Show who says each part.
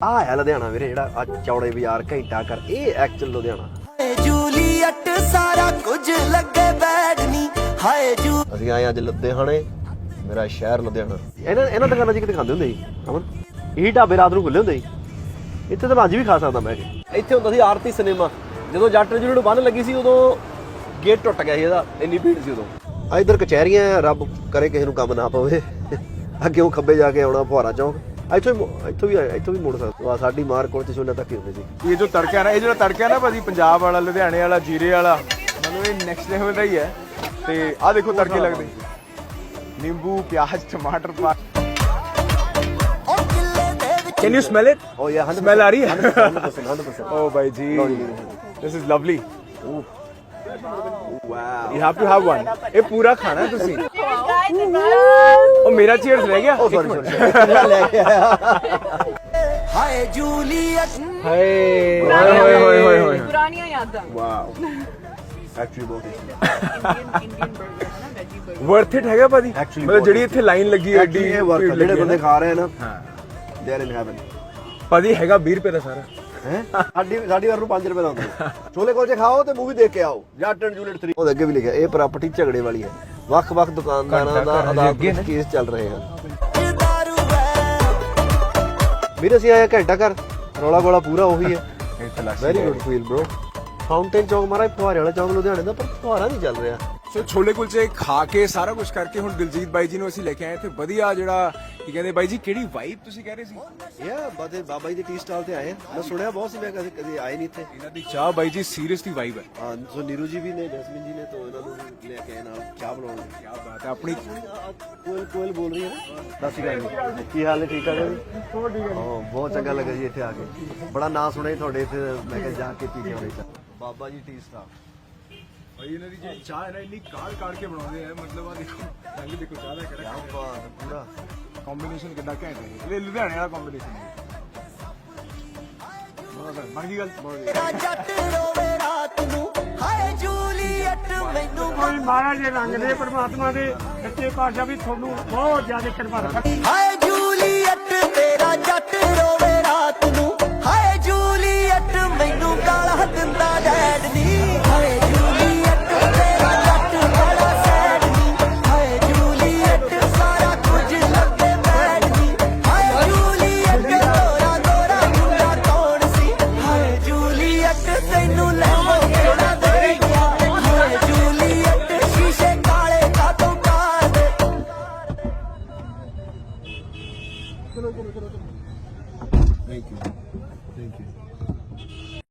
Speaker 1: ਆ ਹੈ ਲੁਧਿਆਣਾ ਵੀਰੇ ਜਿਹੜਾ ਆ ਚੌੜੇ ਬਾਜ਼ਾਰ ਘੰਟਾ ਕਰ ਇਹ ਐਕਚੁਅਲ ਲੁਧਿਆਣਾ।
Speaker 2: ਹਾਏ ਜੂਲੀਅਟ ਸਾਰਾ ਕੁਝ ਲੱਗੇ ਬੈਡ ਨੀ ਹਾਏ ਜੂ
Speaker 1: ਅਸੀਂ ਆਏ ਅੱਜ ਲੁਧਿਆਣੇ ਮੇਰਾ ਸ਼ਹਿਰ ਲੁਧਿਆਣਾ। ਇਹਨਾਂ ਇਹਨਾਂ ਦੁਕਾਨਾਂ 'ਚ ਕਿਤੇ ਖਾਂਦੇ ਹੁੰਦੇ ਸੀ ਅਮਨ? ਇਹੀ ਢਾਬੇ ਰਾਤ ਨੂੰ ਖੁੱਲੇ ਹੁੰਦੇ ਸੀ। ਇੱਥੇ ਤਾਂ ਮੈਂ ਅੱਜ ਵੀ ਖਾ ਸਕਦਾ ਮੈਂ ਇੱਥੇ ਹੁੰਦਾ ਸੀ ਆਰਤੀ ਸਿਨੇਮਾ। ਜਦੋਂ ਜੱਟ ਜਿਹੜੀ ਨੂੰ ਬੰਨ ਲੱਗੀ ਸੀ ਉਦੋਂ ਗੇਟ ਟੁੱਟ ਗਿਆ ਸੀ ਇਹਦਾ ਇੰਨੀ ਭੀੜ ਸੀ ਉਦੋਂ। ਆ ਇਧਰ ਕਚਹਿਰੀਆਂ ਆ, ਰੱਬ ਕਰੇ ਕਿਸੇ ਨੂੰ ਕੰਮ ਨਾ ਪਵੇ। ਅੱਗੇ ਉਹ ਖੱਬੇ ਜਾ ਕੇ ਆਉਣਾ ਫੁਹਾਰਾ ਚੌਂਕ। ਇੱਥੋਂ ਹੀ ਮੁ- ਇੱਥੋਂ ਵੀ ਇੱਥੋਂ ਵੀ ਮੁੜ ਸਕਦਾ ਸਾਡੀ ਮਾਰ ਕੋਲ ਤੇ ਸੋਨਾ ਤੱਕ ਹੀ ਹੁੰਦੀ ਸੀ।
Speaker 3: ਇਹ ਜੋ ਤੜਕਾ ਹੈ ਨਾ ਇਹ ਜਿਹੜਾ ਤੜਕਾ ਹੈ ਨਾ ਭਾਜੀ ਪੰਜਾਬ ਵਾਲਾ ਲੁਧਿਆਣੇ ਵਾਲਾ ਜੀਰੇ ਵਾਲਾ ਮਤਲਬ ਇਹ ਨੈਕਸਟ ਲੈਵਲ ਦਾ ਹੀ ਹੈ। ਤੇ ਆਹ ਦੇਖੋ ਤੜਕੇ ਲੱਗਦੇ। ਨਿੰਬੂ ਪਿਆਜ਼ ਟਮਾਟਰ ਪਾ
Speaker 2: ਉਹ ਕਿੱਲੇ ਦੇ ਵਿੱਚ
Speaker 3: can you smell it
Speaker 1: oh yeah 100%
Speaker 3: Smell ਆ ਰਹੀ ਹੈ?
Speaker 1: 100% 100%
Speaker 3: ਓ ਭਾਈ ਜੀ
Speaker 1: ਲਓ ਜੀ।
Speaker 3: This is lovely
Speaker 1: wow
Speaker 3: you have to have one ਇਹ ਪੂਰਾ ਖਾਣਾ ਹੈ ਤੁਸੀਂ। ਉਹ ਮੇਰਾ ਚੀਅਰਸ ਰਹਿ ਗਿਆ।
Speaker 1: ਓ
Speaker 3: ਇੱਕ
Speaker 1: ਸੌਰੀ
Speaker 3: ਮਿੰਟ।
Speaker 1: ਸੌਰੀ ਲੈ ਕੇ ਆਇਆ
Speaker 2: ਹਾਏ ਜੂਲੀਅਟ।
Speaker 3: ਹਾਏ। ਹੋਏ ਹੋਏ ਹੋਏ ਹੋਏ ਹੋਏ।
Speaker 4: ਪੁਰਾਣੀਆਂ ਯਾਦਾਂ।
Speaker 3: ਵਾਓ।
Speaker 1: ਐਕਚੁਅਲੀ ਬਹੁਤ।
Speaker 4: ਇੰਡੀਅਨ
Speaker 3: ਵਰਥ ਇਟ ਹੈਗਾ ਭਾਜੀ?
Speaker 1: Actually
Speaker 3: ਮਤਲਬ ਜਿਹੜੀ ਇੱਥੇ ਲਾਈਨ ਲੱਗੀ ਐਡੀ
Speaker 1: ਇਹ ਆ, ਜਿਹੜੇ
Speaker 3: ਹੈ
Speaker 1: ਬੰਦੇ
Speaker 3: ਨਾ।
Speaker 1: ਖਾ ਰਹੇ ਆ ਨਾ
Speaker 3: ਹਾਂ।
Speaker 1: ਦੇ ਆਰ ਇਨ ਹੈਵਨ
Speaker 3: ਭਾਜੀ ਹੈਗਾ 20 ਰੁਪਏ ਦਾ ਸਾਰਾ।
Speaker 1: ਹੈ? ਸਾਡੀ ਸਾਡੀ ਵਾਰ ਨੂੰ 5 ਰੁਪਏ ਦਾ ਹੁੰਦਾ। ਛੋਲੇ ਕੁਲਚੇ ਖਾਓ ਤੇ ਮੂਵੀ ਦੇਖ ਕੇ ਆਓ। ਜੱਟ ਐਂਡ ਜੂਲੀਅਟ 3 ਉਹਦੇ ਅੱਗੇ ਵੀ ਲਿਖਿਆ ਇਹ ਪ੍ਰਾਪਰਟੀ ਝਗੜੇ ਵਾਲੀ ਹੈ। ਵੱਖ-ਵੱਖ ਦੁਕਾਨਦਾਰਾਂ ਦਾ ਅਦਾਲਤ ਵਿੱਚ ਕੇਸ ਚੱਲ ਰਹੇ ਹਨ। ਵੀਰ ਅਸੀਂ ਆਏ ਘੰਟਾ ਘਰ। ਰੌਲਾ ਗੋਲਾ ਪੂਰਾ ਉਹੀ ਹੈ। Very good feel bro fountain Chowk ਮਾਰਾ ਫੁਹਾਰੇ ਵਾਲਾ ਚੌਕ ਲੁਧਿਆਣੇ ਦਾ ਪਰ ਫੁਹਾਰਾ ਨਹੀਂ ਚੱਲ ਰਿਹਾ।
Speaker 3: ਸੋ ਛੋਲੇ ਕੁਲਚੇ ਖਾ ਕੇ ਸਾਰਾ ਕੁਝ ਕਰਕੇ ਹੁਣ ਦਿਲਜੀਤ ਬਾਈ ਜੀ ਨੂੰ ਅਸੀਂ ਲੈ ਕੇ ਆਏ ਇੱਥੇ ਵਧੀਆ ਜਿਹੜਾ ਕੀ ਕਹਿੰਦੇ ਬਾਈ ਜੀ ਕਿਹੜੀ ਵਾਈਬ ਤੁਸੀਂ ਕਹਿ ਰਹੇ ਸੀ?
Speaker 1: ਯਾ ਬਾਦੇ ਬਾਬਾ ਜੀ ਦੇ ਟੀ ਸਟਾਲ ਤੇ ਆਏ ਹਾਂ। ਮੈਂ ਸੁਣਿਆ ਬਹੁਤ ਸੀ ਮੈਂ ਕਦੇ ਕਦੇ ਆਏ ਨਹੀਂ ਇੱਥੇ।
Speaker 3: ਇਹਨਾਂ ਦੀ ਚਾਹ ਬਾਈ ਜੀ ਸੀਰੀਅਸਲੀ ਵਾਈਬ ਹੈ।
Speaker 1: ਹਾਂ ਸੋ ਨੀਰੂ ਜੀ ਵੀ ਨੇ ਜਸਮੀਨ ਜੀ ਨੇ ਤੋਂ ਇਹਨਾਂ ਨੂੰ ਵੀ ਲੈ ਕੇ ਆਏ ਨਾਲ ਚਾਹ ਬਣਾਉਣ ਲਈ।
Speaker 3: ਕੀ ਬਾਤ ਹੈ ਆਪਣੀ
Speaker 1: ਕੋਇਲ ਕੋਇਲ ਬੋਲ ਰਹੀ ਹੈ ਨਾ? ਸਤਿ ਸ਼੍ਰੀ ਅਕਾਲ ਜੀ। ਕੀ ਹਾਲ ਹੈ ਠੀਕ ਠਾਕ ਹੈ ਜੀ? ਹਾਂ ਬਹੁਤ ਚੰਗਾ ਲੱਗਾ ਜੀ ਇੱਥੇ ਆ ਕੇ। ਬੜਾ ਨਾਂ ਸੁਣਿਆ ਜੀ ਤੁਹਾਡੇ ਇੱਥੇ ਮੈਂ ਕਿਹਾ ਜਾ ਕੇ ਪੀ ਕੇ ਆਉਣੀ ਚਾਹ। Baba G tea stall.
Speaker 3: ਬਾਈ ਇਹਨਾਂ ਦੀ ਜਿਹੜੀ ਚਾਹ ਹੈ ਨਾ ਇੰਨੀ ਕਾੜ ਕਾੜ ਕੇ ਬਣਾਉਂਦੇ ਆ ਮਤਲਬ ਆ ਦੇਖੋ ਰੰਗ ਦੇਖੋ ਚਾਹ ਦਾ ਕਿਹੜਾ
Speaker 1: ਹੈ, ਪੂਰਾ।
Speaker 3: ਕੰਬੀਨੇਸ਼ਨ ਕਿੰਨਾ ਘੈਂਟ ਹੈ? ਇਹ ਲੁਧਿਆਣੇ ਵਾਲਾ ਕੰਬੀਨੇਸ਼ਨ ਹੈ। ਬਹੁਤ ਬਣ ਗਈ ਗੱਲ? ਬਹੁਤ ਗਈ
Speaker 2: ਤੇਰਾ ਜੱਟ ਰੋਵੇ ਰਾਤ ਨੂੰ। ਹਾਏ ਜੂਲੀਅਟ ਮੈਨੂੰ
Speaker 5: ਕੋਈ ਮਹਾਰਾਜ ਦੇ ਰੰਗ ਦੇ ਪ੍ਰਮਾਤਮਾ ਦੇ ਸੱਚੇ ਪਾਤਸ਼ਾਹ ਵੀ ਤੁਹਾਨੂੰ ਬਹੁਤ ਜ਼ਿਆਦਾ ਕਿਰਪਾ ਰੱਖਣ।
Speaker 2: ਹਾਏ ਜੂਲੀਅਟ ਤੇਰਾ ਜੱਟ ਚਲੋ ਚਲੋ ਚਲੋ।
Speaker 3: Thank you thank you